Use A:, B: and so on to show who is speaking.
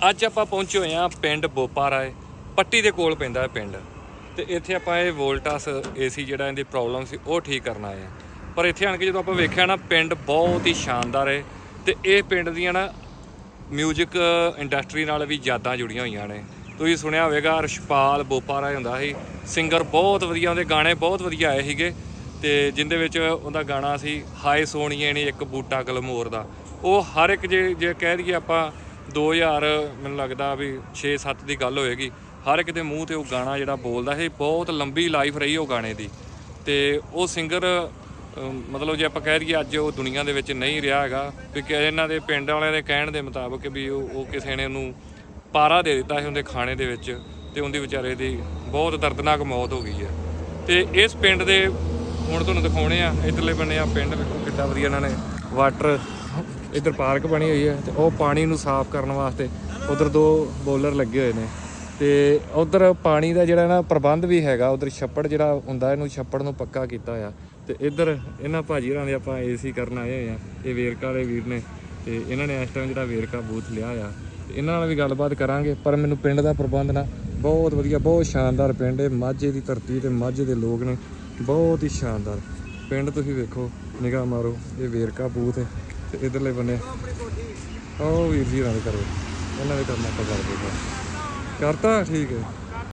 A: ਅੱਜ ਆਪਾਂ ਪਹੁੰਚੇ ਹੋਏ ਆ ਪਿੰਡ ਬੋਪਾ ਰਾਏ ਪੱਟੀ ਦੇ ਕੋਲ ਪੈਂਦਾ ਹੈ ਪਿੰਡ। ਤੇ ਇੱਥੇ ਆਪਾਂ ਇਹ ਵੋਲਟਾਸ ਏਸੀ ਜਿਹੜਾ ਇਹਦੀ ਪ੍ਰੋਬਲਮ ਸੀ, ਉਹ ਠੀਕ ਕਰਨਾ ਆਏ ਪਰ ਇੱਥੇ ਆਣ ਕੇ ਜਦੋਂ ਆਪਾਂ ਵੇਖਿਆ ਨਾ, ਪਿੰਡ ਬਹੁਤ ਹੀ ਸ਼ਾਨਦਾਰ ਹੈ ਤੇ ਇਹ ਪਿੰਡ ਦੀਆਂ ਨਾ ਮਿਊਜ਼ਿਕ ਇੰਡਸਟਰੀ ਨਾਲ ਵੀ ਯਾਦਾਂ ਜੁੜੀਆਂ ਹੋਈਆਂ ਨੇ। ਤੁਸੀਂ ਸੁਣਿਆ ਹੋਵੇਗਾ ਰਸ਼ਪਾਲ ਬੋਪਾਰਾ ਹੁੰਦਾ ਸੀ ਸਿੰਗਰ ਬਹੁਤ ਵਧੀਆ, ਉਹਦੇ ਗਾਣੇ ਬਹੁਤ ਵਧੀਆ ਆਏ ਸੀਗੇ। ਤੇ ਜਿੰਦੇ ਵਿੱਚ ਉਹਦਾ ਗਾਣਾ ਸੀ, ਹਾਏ ਸੋਣੀਏ ਨੇ ਇੱਕ ਬੂਟਾ ਕਲਮੋਰ ਦਾ। ਉਹ ਹਰ ਇੱਕ ਜੇ ਜੇ ਕਹਿ ਦਈਏ ਆਪਾਂ 2000 ਮੈਨੂੰ ਲੱਗਦਾ ਵੀ 6-7 ਦੀ ਗੱਲ ਹੋਏਗੀ। ਹਰ ਇੱਕ ਦੇ ਮੂੰਹ ਤੇ ਉਹ ਗਾਣਾ ਜਿਹੜਾ ਬੋਲਦਾ ਸੀ, ਬਹੁਤ ਲੰਬੀ ਲਾਈਫ ਰਹੀ ਉਹ ਗਾਣੇ ਦੀ। ਤੇ ਉਹ ਸਿੰਗਰ ਮਤਲਬ ਜੇ ਆਪਾਂ ਕਹਿ ਦਈਏ ਅੱਜ ਉਹ ਦੁਨੀਆ ਦੇ ਵਿੱਚ ਨਹੀਂ ਰਿਹਾ ਹੈਗਾ ਵੀ ਕਿ ਇਹਨਾਂ ਦੇ ਪਿੰਡ ਵਾਲਿਆਂ ਦੇ ਕਹਿਣ ਦੇ ਮੁਤਾਬਕ ਵੀ ਉਹ ਉਹ ਕਿਸੇ ਨੇ ਉਹਨੂੰ ਪਾਰਾ ਦੇ ਦਿੱਤਾ ਸੀ ਉਹਦੇ ਖਾਣੇ ਦੇ ਵਿੱਚ ਤੇ ਉਹਦੀ ਵਿਚਾਰੇ ਦੀ ਬਹੁਤ ਦਰਦਨਾਕ ਮੌਤ ਹੋ ਗਈ ਹੈ। ਤੇ ਇਸ ਪਿੰਡ ਦੇ, ਹੁਣ ਤੁਹਾਨੂੰ ਦਿਖਾਉਣੇ ਆ, ਇਧਰਲੇ ਬੰਨੇ ਆ ਪਿੰਡ, ਵੇਖੋ ਕਿੱਡਾ ਵਧੀਆ ਇਹਨਾਂ ਨੇ ਵਾਟਰ ਇੱਧਰ ਪਾਰਕ ਬਣੀ ਹੋਈ ਹੈ ਤੇ ਉਹ ਪਾਣੀ ਨੂੰ ਸਾਫ਼ ਕਰਨ ਵਾਸਤੇ ਉਧਰ ਦੋ ਬੋਲਰ ਲੱਗੇ ਹੋਏ ਨੇ। ਤੇ ਉਧਰ ਪਾਣੀ ਦਾ ਜਿਹੜਾ ਨਾ ਪ੍ਰਬੰਧ ਵੀ ਹੈਗਾ, ਉਧਰ ਛੱਪੜ ਜਿਹੜਾ ਹੁੰਦਾ, ਇਹਨੂੰ ਛੱਪੜ ਨੂੰ ਪੱਕਾ ਕੀਤਾ ਹੋਇਆ। ਤੇ ਇੱਧਰ ਇਹਨਾਂ ਭਾਜੀ ਹੋਰਾਂ ਦੇ ਆਪਾਂ ਏਸੀ ਕਰਨ ਆਏ ਹੋਏ ਆ। ਇਹ ਵੇਰਕਾ ਵਾਲੇ ਵੀਰ ਨੇ ਤੇ ਇਹਨਾਂ ਨੇ ਇਸ ਟਾਈਮ ਜਿਹੜਾ ਵੇਰਕਾ ਬੂਥ ਲਿਆ ਆ। ਤੇ ਇਹਨਾਂ ਨਾਲ ਵੀ ਗੱਲਬਾਤ ਕਰਾਂਗੇ, ਪਰ ਮੈਨੂੰ ਪਿੰਡ ਦਾ ਪ੍ਰਬੰਧ ਨਾ ਬਹੁਤ ਵਧੀਆ, ਬਹੁਤ ਸ਼ਾਨਦਾਰ ਪਿੰਡ ਹੈ। ਮਾਝੇ ਦੀ ਧਰਤੀ ਤੇ ਮਾਝੇ ਦੇ ਲੋਕ ਨੇ, ਬਹੁਤ ਹੀ ਸ਼ਾਨਦਾਰ। ਪਿੰਡ ਤੁਸੀਂ ਵੇਖੋ, ਨਿਗਾਹ ਮਾਰੋ, ਇਹ ਵੇਰਕਾ ਬੂਥ ਹੈ। ਤੇ ਇਧਰਲੇ ਬੰਨੇ। ਉਹ ਵੀਰ ਜੀ ਹੋਰਾਂ ਕਰੋ। ਇਹਨਾਂ ਦੇ ਕੰਮ ਆਪਾਂ ਕਰਦੇ ਹਾਂ। ਕਰਤਾ? ਠੀਕ ਹੈ।